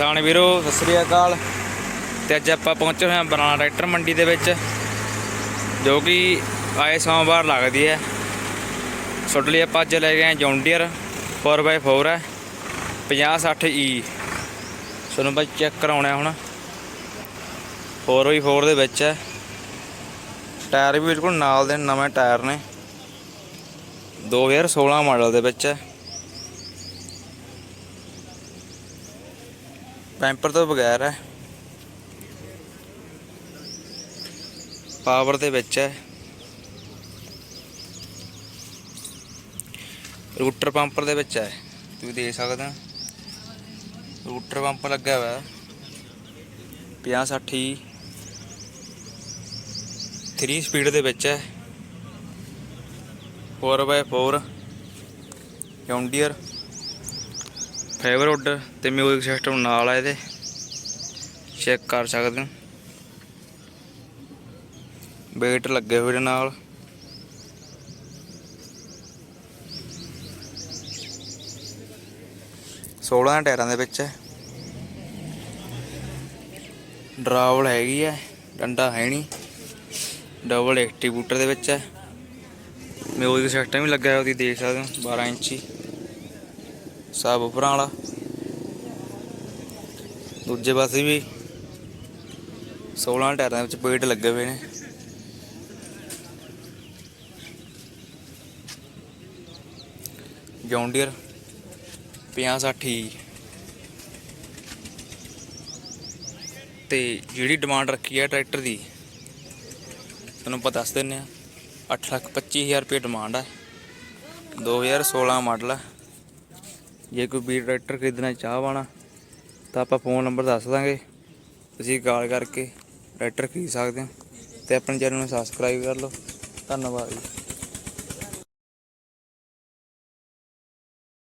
ਕਿਸਾਨ ਵੀਰੋ, ਸਤਿ ਸ੍ਰੀ ਅਕਾਲ। ਤੇ ਅੱਜ ਆਪਾਂ ਪਹੁੰਚੇ ਹੋਏ ਹਾਂ ਬਰਾਨਾ ਟਰੈਕਟਰ ਮੰਡੀ ਦੇ ਵਿੱਚ, ਜੋ ਕਿ ਆਏ ਸੋਮਵਾਰ ਲੱਗਦੀ ਹੈ। ਸੁੱਟ ਲਈ ਆਪਾਂ ਅੱਜ ਲੈ ਗਏ ਹਾਂ ਜੌਂਡੀਅਰ 4x4 ਹੈ 50 60 E ਤੁਹਾਨੂੰ ਬਾਈ ਚੈੱਕ ਕਰਾਉਣਾ ਹੁਣ। 4x4 ਦੇ ਵਿੱਚ ਹੈ। ਟਾਇਰ ਵੀ ਬਿਲਕੁਲ ਨਾਲ ਦੇ ਨਵੇਂ ਟਾਇਰ ਨੇ। 2016 ਮਾਡਲ ਦੇ ਵਿੱਚ ਹੈ। ਪੈਂਪਰ ਤੋਂ ਬਗੈਰ ਹੈ। ਪਾਵਰ ਦੇ ਵਿੱਚ ਹੈ। ਰੂਟਰ ਪੰਪਰ ਦੇ ਵਿੱਚ ਹੈ। ਤੁਸੀਂ ਦੇਖ ਸਕਦੇ ਹੋ। ਰੂਟਰ ਪੰਪ ਲੱਗਿਆ ਹੋਇਆ। ਹੈ 50 60 3 ਸਪੀਡ ਦੇ ਵਿੱਚ ਹੈ। 4x4 ਜੌਂਡੀਅਰ ਫਾਈਬਰ ਹੁੱਡ ਤੇ ਮਿਊਜ਼ਿਕ ਸਿਸਟਮ ਨਾਲ ਆ ਇਹਦੇ। ਚੈੱਕ ਕਰ ਸਕਦੇ ਹੋ। ਵੇਟ ਲੱਗੇ ਹੋਏ ਨੇ ਨਾਲ। ਸੋਲਾਂ ਟਾਇਰਾਂ ਦੇ ਵਿੱਚ। ਹੈ ਡਰਾਵਲ ਹੈਗੀ ਹੈ ਡੰਡਾ ਹੈ ਨਹੀਂ। ਡਬਲ ਐਕਟੀਬੂਟਰ ਦੇ ਵਿੱਚ। ਹੈ ਮਿਊਜ਼ਿਕ ਸਿਸਟਮ ਵੀ ਲੱਗਾ ਹੈ ਉਹਦੀ ਦੇਖ ਸਕਦੇ ਹੋ 12 ਇੰਚੀ। ਸਭ ਉੱਪਰਾਂ ਵਾਲਾ। ਦੂਜੇ ਪਾਸੇ ਵੀ 16 ਟਾਇਰਾਂ ਵਿੱਚ ਪੇਟ ਲੱਗੇ ਹੋਏ ਨੇ। ਜੌਂਡੀਅਰ 50 60 ਤੇ ਜਿਹੜੀ ਡਿਮਾਂਡ ਰੱਖੀ ਹੈ ਟਰੈਕਟਰ ਦੀ, ਤੁਹਾਨੂੰ ਆਪਾਂ ਦੱਸ ਦਿੰਨੇ ਆ 8 ਲੱਖ 25000 ਰੁਪਏ ਡਿਮਾਂਡ ਹੈ 2016 ਮਾਡਲ ਹੈ ਜੇ ਕੋਈ ਵੀ ਟਰੈਕਟਰ ਖਰੀਦਣਾ ਚਾਹਵਾਣਾ ਤਾਂ ਆਪਾਂ ਫੋਨ ਨੰਬਰ ਦੱਸ ਦਾਂਗੇ। ਤੁਸੀਂ ਕਾਲ ਕਰਕੇ ਟਰੈਕਟਰ ਖਰੀਦ ਸਕਦੇ ਹੋ ਤੇ ਆਪਣੇ ਚੈਨਲ ਨੂੰ ਸਬਸਕ੍ਰਾਈਬ ਕਰ ਲਓ। ਧੰਨਵਾਦ ਜੀ।